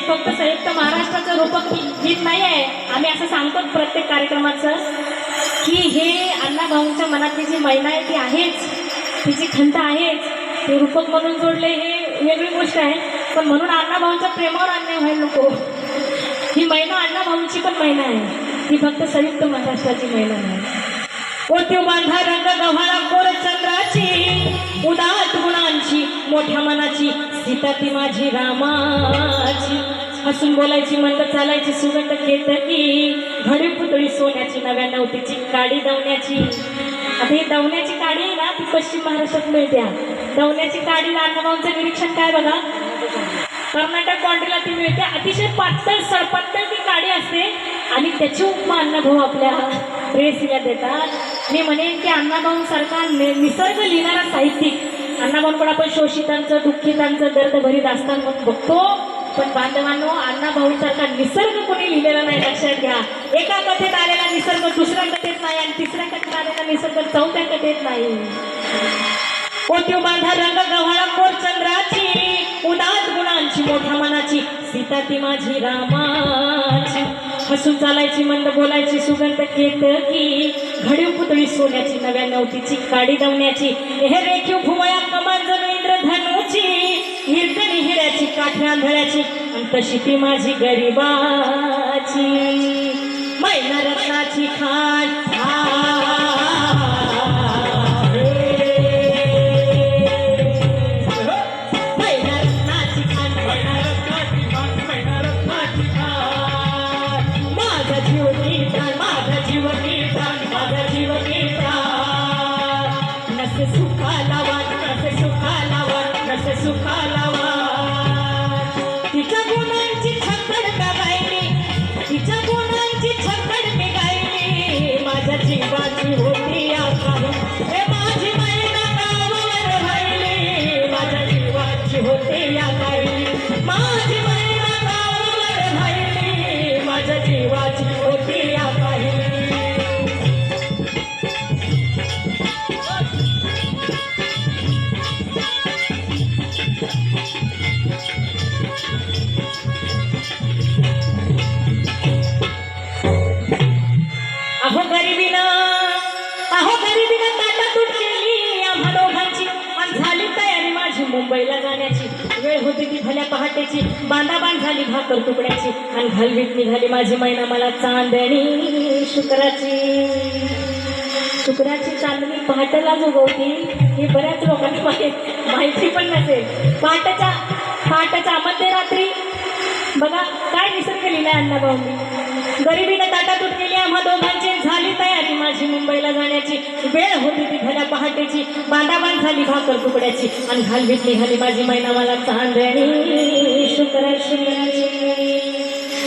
फक्त संयुक्त महाराष्ट्राचं रूपक गीत नाही आहे. आम्ही असं सांगतो प्रत्येक कार्यक्रमाचं की हे अण्णाभाऊंच्या मनातली जी महिला आहे ती आहेच. तिची खंत आहेच ते रूपक म्हणून जोडले हे वेगळी गोष्ट आहे. पण म्हणून अण्णाभाऊंच्या प्रेमावर अन्याय व्हायला नको. ही महिना अण्णाभाऊंची पण महिना आहे. ही फक्त संयुक्त महाराष्ट्राची महिना आहे. ओ त्यो बांधा रंग गव्हाळा कोर चंद्राची उदात गुणांची मोठ्या मनाची सीता ती माझी रामाची. हसून बोलायची मंद चालायची सुगंध केतकी घडी पुतळी सोन्याची नव्या नवतीची काडी दवण्याची. आता ही दवण्याची काडी आहे ना ती पश्चिम महाराष्ट्रात मिळत्या. दवण्याची काडी अण्णाभाऊंचं निरीक्षण काय बघा? कर्नाटक बाउंड्रीला ती मिळते. अतिशय पातळ सडपातळ ती काडी असते आणि त्याची उपमा अनुभव आपल्या प्रेसीला देतात. मी म्हणेन की अण्णाभाऊंसारखा निसर्ग लिहिणारा साहित्यिक अण्णाभाऊंकडे आपण शोषितांचं दुःखितांचं दर्दभरी दास्तान म्हणून बघतो. पण बांधवांनो अण्णाभाऊंसारखा निसर्ग कोणी लिहिलेला नाही लक्षात घ्या. एका कथेत आलेला निसर्ग दुसऱ्या कथेत नाही आणि तिसऱ्या कथेत आलेला निसर्ग चौथ्या कथेत नाही. कोट्यो बांधा रंग गव्हाळा कोर चंद्राची उदात गुणांची मोठ्या मनाची सीता ती माझी रामाची. हसून चालायची मंद बोलायची सुगंध केतकी घडीव पुतळी सोन्याची नव्या नवतीची काडी दवण्याची हे रेखीव भुवया कमान जणू इंद्रधनुची हिरकणी हिऱ्याची काठी आंधळ्याची आणि तशी ती माझी गरिबाची. मैना रत्नाची खाट वेळ होती ती भल्या पहाटेची. बांधाबांध झाली भाकर तुकड्याची. आणि घालवीत निघाली माझी मैना मला चांदणी शुक्राची. शुक्राची चांदणी पहाटेला उगवती हे बऱ्याच लोकांनी माहीत माहिती पण नसेल. पहाटेच्या पहाटेच्या मध्यरात्री बघा काय निसर्ग लिहिलाय अण्णाभाऊंनी. गरिबीनं ताटातूट केली आम्हा दोघांनी. माझी मुंबईला जाण्याची वेळ होती ती घड्या पहाटेची. बांधाबांध झाली भाकर तुकड्याची. आणि घालवीत निघाली माझी मैना मला चांदणी शुक्राची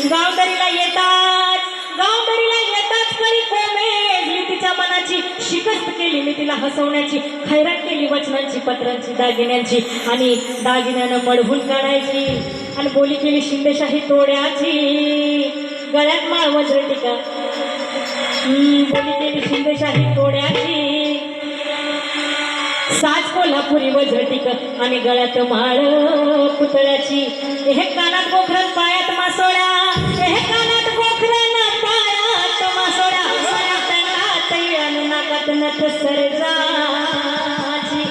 गावकरीला येतात गावकरीला येतात करी कोमेजली तिच्या मनाची शिकस्त केली मी तिला हसवण्याची. खैरात केली वचनांची पत्रांची दागिन्यांची. आणि दागिन्यानं मडहून काढायची. आणि बोली केली शिंदेशाही तोड्याची. गळ्यात माळ वज्र टिका. बोली केली शिंदेशाही तोड्याची साज कोल्हापुरी वज्रटिक आणि गळ्यात माळ पुतळ्याची. हे कानात गोखरण पायात मासोळ्या. हे कानात गोखरण पायात मासोळ्या. तंगात आणि नाकात नथ सरजाची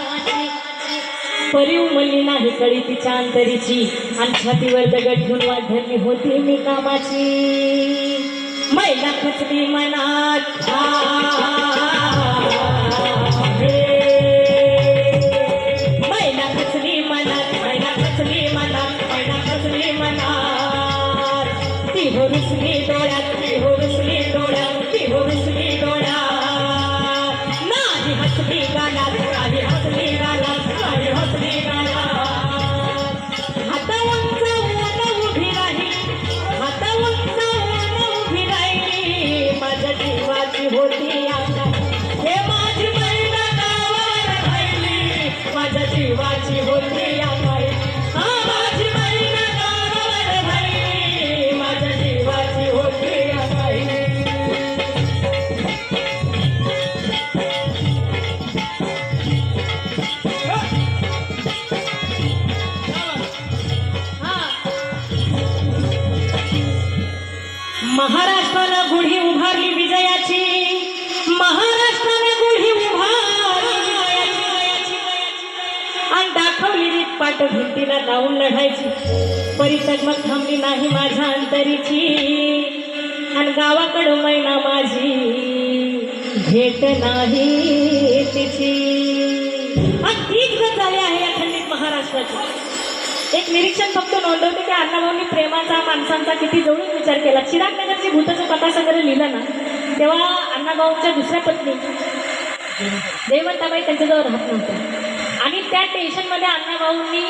परी उमलली नाही कळी तिच्या अंतरीची. आणि छातीवर दगड ठेवून वाढली होती मी कामाची. ไม่รักพัชรีมานาน महाराष्ट्रानं गुढी उभारली विजयाची. महाराष्ट्रानं गुढी उभारली आणि दाखवली रीत पाट भिंतीला लावून लढायची. परी थांबली नाही माझ्या अंतरीची. आणि गावाकडं मैना माझी भेट नाही तिची. तीच गत झाली आहे अखंडित महाराष्ट्राची. एक निरीक्षण फक्त नोंदवते की अण्णाभाऊंनी प्रेमाचा माणसांचा किती जवळून विचार केला. चिरागनगरची भूताचं कथासंग्रह लिहिलं ना तेव्हा अण्णाभाऊंच्या दुसऱ्या पत्नी देवंताबाई त्यांच्याजवळ राहत नव्हत्या. आणि त्या टेन्शनमध्ये अण्णाभाऊंनी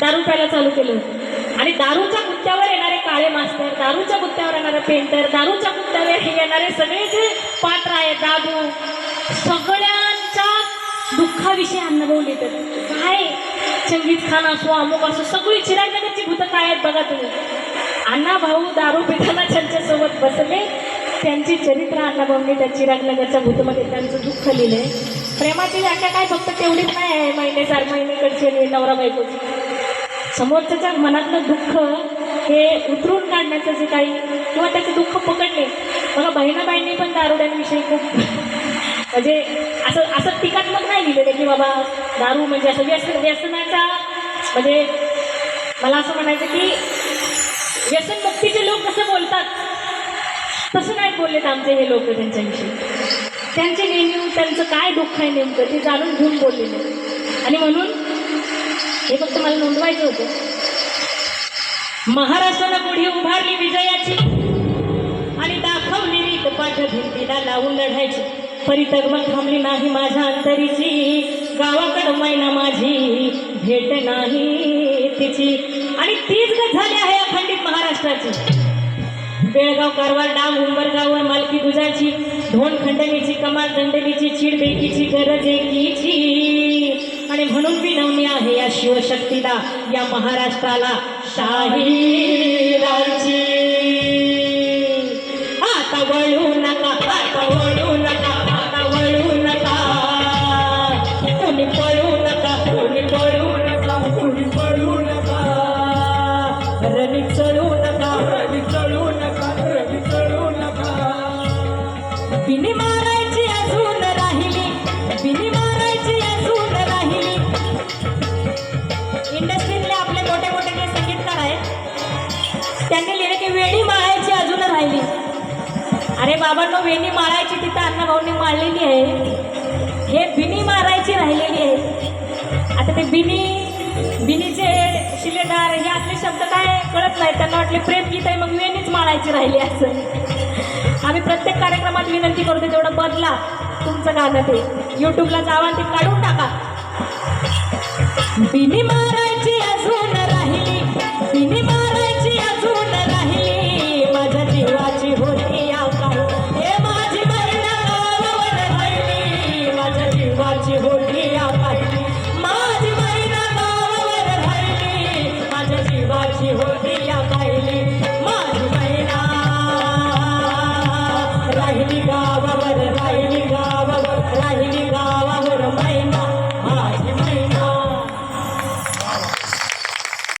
दारू प्यायला चालू केलं होतं. आणि दारूच्या गुत्त्यावर येणारे काळे मास्तर दारूच्या गुत्त्यावर येणारे पेंटर दारूच्या गुत्त्यावर येणारे सगळे जे पात्र आहेत दादू सगळ्यांच्या दुःखाविषयी अण्णाभाऊ लिहितात. काय? चंगीज खान असो अमुक असो सगळी चिरागनगरची भूतं काय आहेत बघा तुम्ही. अण्णा भाऊ दारू पिताना त्यांच्यासोबत बसले. त्यांची चरित्र अण्णाभाऊंनी त्या चिरागनगरच्या भूतमध्ये त्यांचं दुःख लिहिलंय. प्रेमाची व्याख्या काय फक्त तेवढीच नाही आहे महिने चार महिनेकडची आणि नवरा बायकोची. समोरच्याच्या मनातलं दुःख हे उतरून काढण्याचं जे काही किंवा त्याचे दुःख पकडणे बघा बहिणाबाईंनी पण दारुड्यांविषयी खूप म्हणजे असं असं ती की बाबा दारू म्हणजे असं व्यसन व्यसनाचा म्हणजे मला असं म्हणायचं की व्यसनमुक्तीचे लोक कसं बोलतात? तसं नाही बोललेत आमचे हे लोक त्यांच्याविषयी. त्यांचे नेहमी त्यांचं काय दुःख आहे नेमकं ते जाणून घेऊन बोललेले आणि म्हणून हे फक्त मला नोंदवायचं होतं. महाराष्ट्रानं पुढे उभारली विजयाची आणि दाखवली रीत पाठ भिंतीला लावून लढायची. परितग मग थांबली नाही माझ्या अंतरीची. गावाकडं मैना माझी भेट नाही तिची. आणि तीच गत झाली आहे अखंडित महाराष्ट्राची. बेळगाव कारवार डाव उंबरगावर मालकी दुजाची धोंड खंडणीची कमाल दंडलीची चीड बेकीची गरज एकीची. आणि म्हणून विनवणी आहे या शिवशक्तीला या महाराष्ट्राला. शाही बिनी मारायची अजून राहिली. बिनी मारायची अजून राहिली. इंडस्ट्रीतले आपले मोठे मोठे जे संगीतकार आहेत त्यांनी लिहिले की वेणी माळायची अजून राहिली. अरे बाबांनो वेणी माळायची तिथं अण्णाभाऊंनी माळलेली आहे. हे बिनी मारायची राहिलेली आहे. आता ते बिनी बिनीचे शिलेदार हे असले शब्द काय कळत नाही. त्यांना वाटले प्रेम गीत आहे मग वेणीच माळायची राहिली असं. आम्ही प्रत्येक कार्यक्रमात विनंती करतो तेवढं बदला तुमचं गाणं ते. यूट्यूबला जावा ते काढून टाका. बिनी मारायची अजून